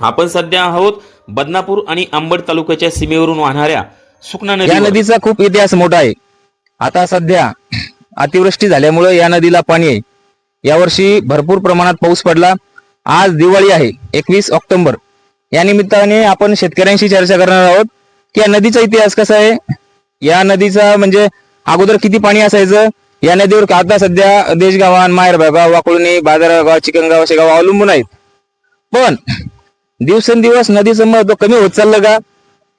आपण सध्या आहोत बदनापूर आणि अंबड तालुक्याच्या सीमेवरून वाहणाऱ्या सुकना या नदी नदीचा खूप इतिहास मोठा आहे. आता सध्या अतिवृष्टी झाल्यामुळे या नदीला पाणी आहे. यावर्षी भरपूर प्रमाणात पाऊस पडला. आज दिवाळी आहे एकवीस ऑक्टोबर. या निमित्ताने आपण शेतकऱ्यांशी चर्चा करणार आहोत की या नदीचा इतिहास कसा आहे? या नदीचा म्हणजे अगोदर किती पाणी असायचं? या नदीवर आता सध्या देशगावान माहेरगाव वाकुळणी बाजारगाव चिकनगाव असे गाव अवलंबून आहेत. पण दिवसेंदिवस नदीचं महत्त्व कमी होत चाललं का?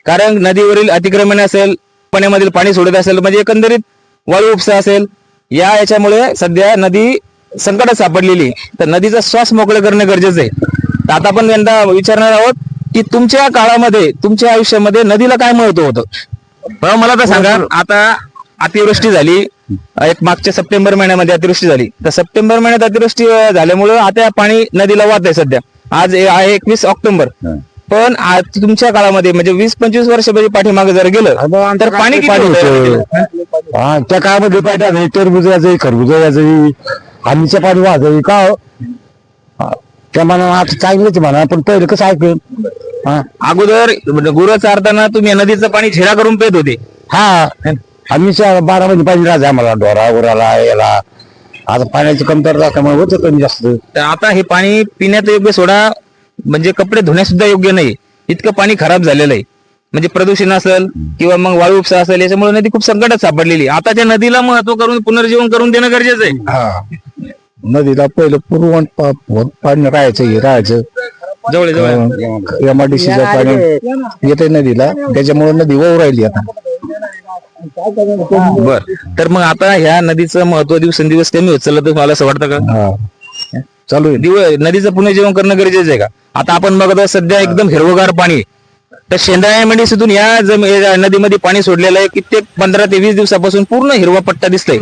कारण नदीवरील अतिक्रमण असेल पाण्यामधील पाणी सोडत असेल म्हणजे एकंदरीत वाळू उपसा असेल या याच्यामुळे सध्या नदी संकटात सापडलेली. तर नदीचा श्वास मोकळं करणं गरजेचं आहे. तर आता आपण यंदा विचारणार आहोत की तुमच्या काळामध्ये तुमच्या आयुष्यामध्ये नदीला काय महत्त्व होतं? मला तर सांगा आता अतिवृष्टी झाली एक मागच्या सप्टेंबर महिन्यामध्ये अतिवृष्टी झाली. तर सप्टेंबर महिन्यात अतिवृष्टी अं, त्यामुळं आता पाणी नदीला वाहत आहे सध्या. आज आहे एकवीस ऑक्टोबर. पण आज तुमच्या काळामध्ये म्हणजे वीस पंचवीस वर्षापूर्वी पाठीमागे जर गेलं तर पाणी किती होतं? हा त्या काळामध्ये पाहिजे नाही टरबूज यायचं खरबूज यायचं आम्हीचं पाणी वाजायचं का हो? हा, त्या म्हणा आता चांगलंच म्हणा पण पहिलं कसं ऐकून हा. अगोदर गुरं चारताना तुम्ही नदीचं पाणी झेरा करून पेत होते. हा. आम्हीच्या बारा मध्ये पाणी राहायचं आम्हाला डोरा उराला याला. आता पाण्याची कमतरता त्यामुळे होतं कमी जास्त. तर आता हे पाणी पिण्यात योग्य सोडा म्हणजे कपडे धुण्यास सुद्धा योग्य नाही. इतकं पाणी खराब झालेलं आहे. म्हणजे प्रदूषण असेल किंवा मग वाळू उपसा असेल याच्यामुळे नदी खूप संकटात सापडलेली. आता त्या नदीला महत्त्व करून पुनर्जीवन करून देणं गरजेचं आहे. हा. नदीला पहिलं पुरवण पा- पाणी राहायचं हे राहायचं. जवळ जवळ. एमआरडीसीचं पाणी येते नदीला. त्याच्यामुळे नदी वाहू राहिली आता. बर. तर मग आता ह्या नदीचं महत्त्व दिवसेंदिवस कमी होत चाललं तर मला असं वाटतं का? हा. चालू आहे. दिव नदीचं पुनर्जीवन करणं गरजेचं आहे का? आता आपण बघत आहोत सध्या एकदम हिरवगार पाणी. तर शेंद्राळ्या मेंढीसीतून या जम- या नदीमध्ये पाणी सोडलेलं आहे. कित्येक पंधरा ते वीस दिवसापासून पूर्ण हिरवा पट्टा दिसतोय.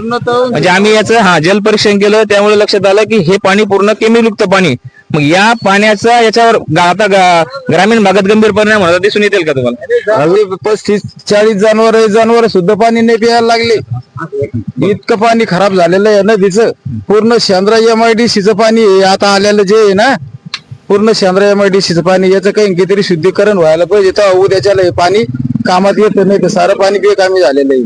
म्हणजे आम्ही याचं हा जल परीक्षण केलं. त्यामुळे लक्षात आलं की हे पाणी पूर्ण केमियुक्त पाणी मग या पाण्याचा याच्यावर गा- आता गा- ग्रामीण भागात गंभीर परिणाम होता दिसून येतील का तुम्हाला? पस्तीस चाळीस जनावर जनावर सुद्धा पाणी नाही प्यायला लागले. इतकं पाणी खराब झालेलं आहे नदीचं. पूर्ण शेंद्रा एमआयडीसीचं पाणी आहे. आता आलेलं जे आहे ना पूर्ण शेंद्रा एमआयडीसीचं पाणी याचं काही कितीतरी शुद्धीकरण व्हायला पाहिजे. तेव्हा उद्याच्याला हे पाणी कामात येतं नाही तर सारं पाणी बेकामी झालेलं आहे.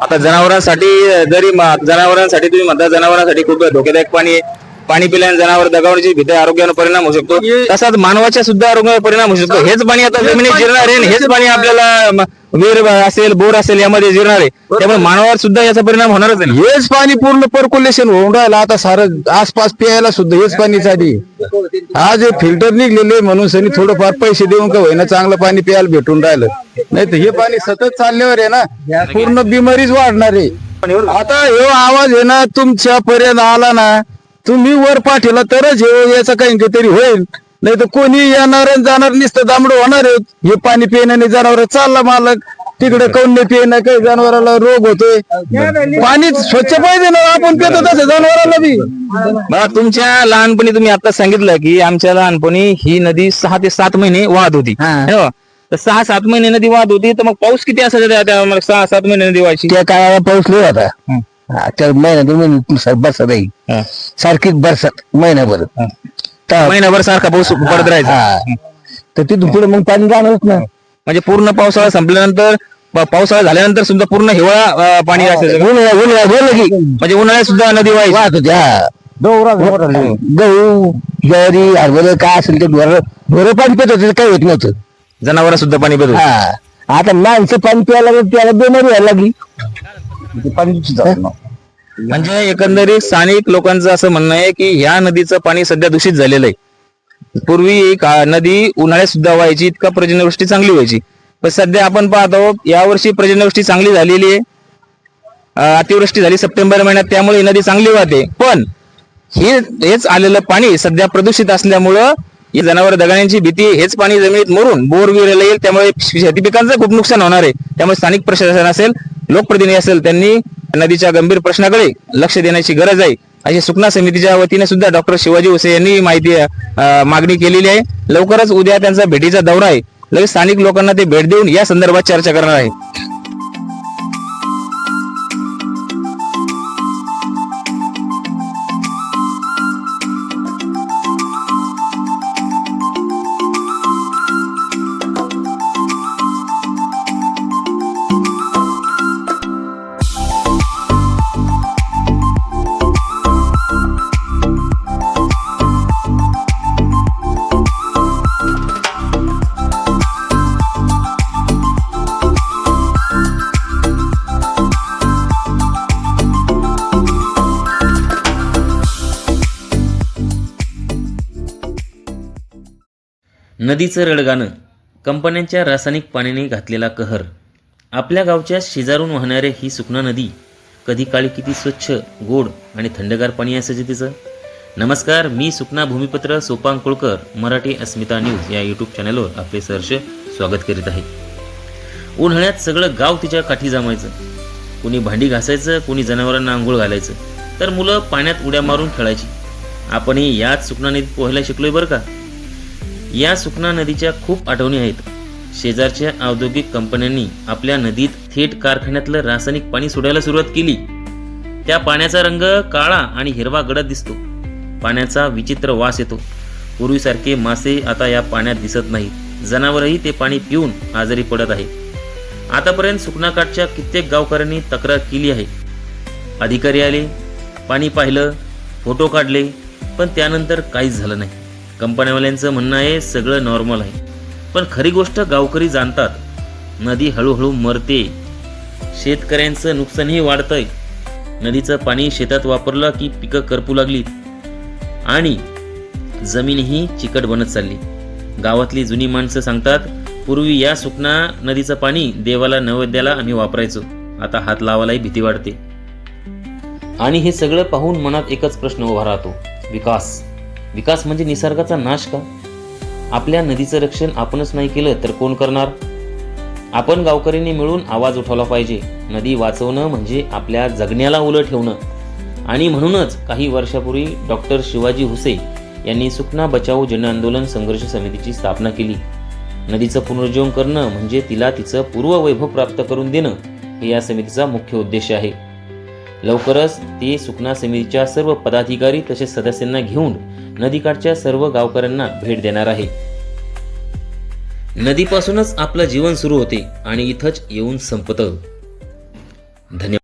आता जनावरांसाठी जरी म- जनावरांसाठी तुम्ही म्हणता जनावरांसाठी खूप धोकेदायक पाणी आहे. पाणी पिल्याने जनावर दगावण्याची भीती आरोग्यावर परिणाम होऊ शकतो. तसाच मानवाच्या सुद्धा आरोग्यावर परिणाम होऊ शकतो. हेच पाणी आता जमिनीत जिरणार आहे हेच पाणी आपल्याला विहीर असेल बोर असेल यामध्ये जिरणार आहे. त्यामुळे मानवावर सुद्धा याचा परिणाम होणारच आहे ना. हेच पाणी पूर्ण पर्क्युलेशन होऊन राहिलं. आता सारं आसपास प्यायला सुद्धा हेच पाणी साठी आज हे फिल्टर निघलेले म्हणून सनी थोडंफार पैसे देऊन का होईना चांगलं पाणी प्यायला भेटून राहिलं. नाही तर हे पाणी सतत चालल्यावर आहे ना पूर्ण बिमारीच वाढणार आहे. आता हे आवाज आहे ना तुमच्या पर्यंत आला ना तुम्ही वर पाठीला तरच हे याचं काही काहीतरी होईल. नाही तर कोणी येणार आणि जाणार नुसतं दामडं होणार हे पाणी पिण्याने जनावर चालला मालक. तिकडे कोण नाही पिणं काही जनावराला रोग होतोय. पाणी स्वच्छ पाहिजे ना आपण पितो तसं जनावराला बी. मला तुमच्या लहानपणी तुम्ही आता सांगितलं की आमच्या लहानपणी ही नदी सहा ते सात महिने वाहत होती. हा. तर सहा सात महिने नदी वाहत होती तर मग पाऊस किती असायचा त्या- त्या मग सहा सात महिने नदी व्हायची? त्या काळाला पाऊस लय होता. हा, त्या महिन्यातून महिन्यात बरसात आहे. सारखीच बरसात महिन्याभर तर- महिनाभर सारखा पाऊस पडत राहायचा. हा. तर तिथून पुढे मग पाणी जाणारच ना. म्हणजे पूर्ण पावसाळा संपल्यानंतर पावसाळा झाल्यानंतर सुद्धा पूर्ण हिवाळा पाणी म्हणजे उन्हाळ्यात सुद्धा नदी वाहत होती हा. गहू ज्वारी हरभरा काय असेल ते ढोर ढोरं पाणी पित होते काही होत नव्हतं. जनावर सुद्धा पाणी पित होती. हा. आता माणसं पाणी प्यायला लागलं त्याला बेमारी व्हायला लागली. पाणी. म्हणजे एकंदरीत स्थानिक लोकांचं असं म्हणणं आहे की ह्या नदीचं पाणी सध्या दूषित झालेलं आहे. पूर्वी नदी उन्हाळ्यात सुद्धा व्हायची इतका पर्जन्यवृष्टी चांगली व्हायची. पण सध्या आपण पाहतो यावर्षी पर्जन्यवृष्टी चांगली झालेली आहे. अतिवृष्टी झाली सप्टेंबर महिन्यात त्यामुळे ही नदी चांगली वाहते. पण हे हेच आलेलं पाणी सध्या प्रदूषित असल्यामुळं ही जनावर दगाण्याची भीती हेच पाणी जमिनीत मरून बोर विरेला येईल त्यामुळे शेती पिकांचं खूप नुकसान होणार आहे. त्यामुळे स्थानिक प्रशासन असेल लोकप्रतिनिधी असेल त्यांनी नदीच्या गंभीर प्रश्नाकडे लक्ष देण्याची गरज आहे. अशी सुकना समितीच्या वतीने सुद्धा डॉक्टर शिवाजी उसे यांनी माहिती मागणी केलेली आहे. लवकरच उद्या त्यांचा भेटीचा दौरा आहे. लगेच स्थानिक लोकांना ते भेट देऊन या संदर्भात चर्चा करणार आहे. नदीचं रडगाणं कंपन्यांच्या रासायनिक पाण्याने घातलेला कहर आपल्या गावच्या शेजारून वाहणाऱ्या ही सुकना नदी कधी काळी किती स्वच्छ गोड आणि थंडगार पाणी असायचे तिचं नमस्कार मी सुकना भूमिपत्र सोपांग कुळकर मराठी अस्मिता न्यूज या यूट्यूब चॅनलवर आपले सहर्ष स्वागत करीत आहे. उन्हाळ्यात सगळं गाव तिच्या काठी जमायचं. कुणी भांडी घासायचं कुणी जनावरांना आंघोळ घालायचं. तर मुलं पाण्यात उड्या मारून खेळायची. आपणही याच सुकना नदीत पोहायला शिकलोय बरं का? या सुकना नदीच्या खूप आठवणी आहेत. शेजारच्या औद्योगिक कंपन्यांनी आपल्या नदीत थेट कारखान्यातलं रासायनिक पाणी सोडायला सुरुवात केली. त्या पाण्याचा रंग काळा आणि हिरवा गडद दिसतो. पाण्याचा विचित्र वास येतो. पूर्वीसारखे मासे आता या पाण्यात दिसत नाहीत. जनावरही ते पाणी पिऊन आजारी पडत आहे आतापर्यंत सुकनाकाठच्या कित्येक गावकऱ्यांनी तक्रार केली आहे. अधिकारी आले पाणी पाहिलं फोटो काढले पण त्यानंतर काहीच झालं नाही. कंपन्यावाल्यांचं म्हणणं आहे सगळं नॉर्मल आहे. पण खरी गोष्ट गावकरी जाणतात नदी हळूहळू मरते. शेतकऱ्यांचं नुकसानही वाढतंय. नदीचं पाणी शेतात वापरलं की पिकं करपू लागलीत. आणि जमीनही चिकट बनत चालली. गावातली जुनी माणसं सांगतात पूर्वी या सुकना नदीचं पाणी देवाला नैवेद्याला आम्ही वापरायचो. आता हात लावायलाही भीती वाटते आणि हे सगळं पाहून मनात एकच प्रश्न उभा राहतो विकास. विकास म्हणजे निसर्गाचा नाश का? आपल्या नदीचं रक्षण आपणच नाही केलं तर कोण करणार? आपण गावकऱ्यांनी मिळून आवाज उठवला पाहिजे. नदी वाचवणं म्हणजे आपल्या जगण्याला उलं ठेवणं. आणि म्हणूनच काही वर्षापूर्वी डॉक्टर शिवाजी हुसे यांनी सुकना बचाओ जन आंदोलन संघर्ष समितीची स्थापना केली. नदीचं पुनरुज्जीवन करणं म्हणजे तिला तिचं पूर्व वैभव प्राप्त करून देणं हे या समितीचा मुख्य उद्देश आहे. लवकरच ते सुकना समितीच्या सर्व पदाधिकारी तसेच सदस्यांना घेऊन नदीकाठच्या सर्व गावकऱ्यांना भेट देणार आहे. नदीपासूनच आपलं जीवन सुरू होते आणि इथंच येऊन संपतं. धन्यवाद.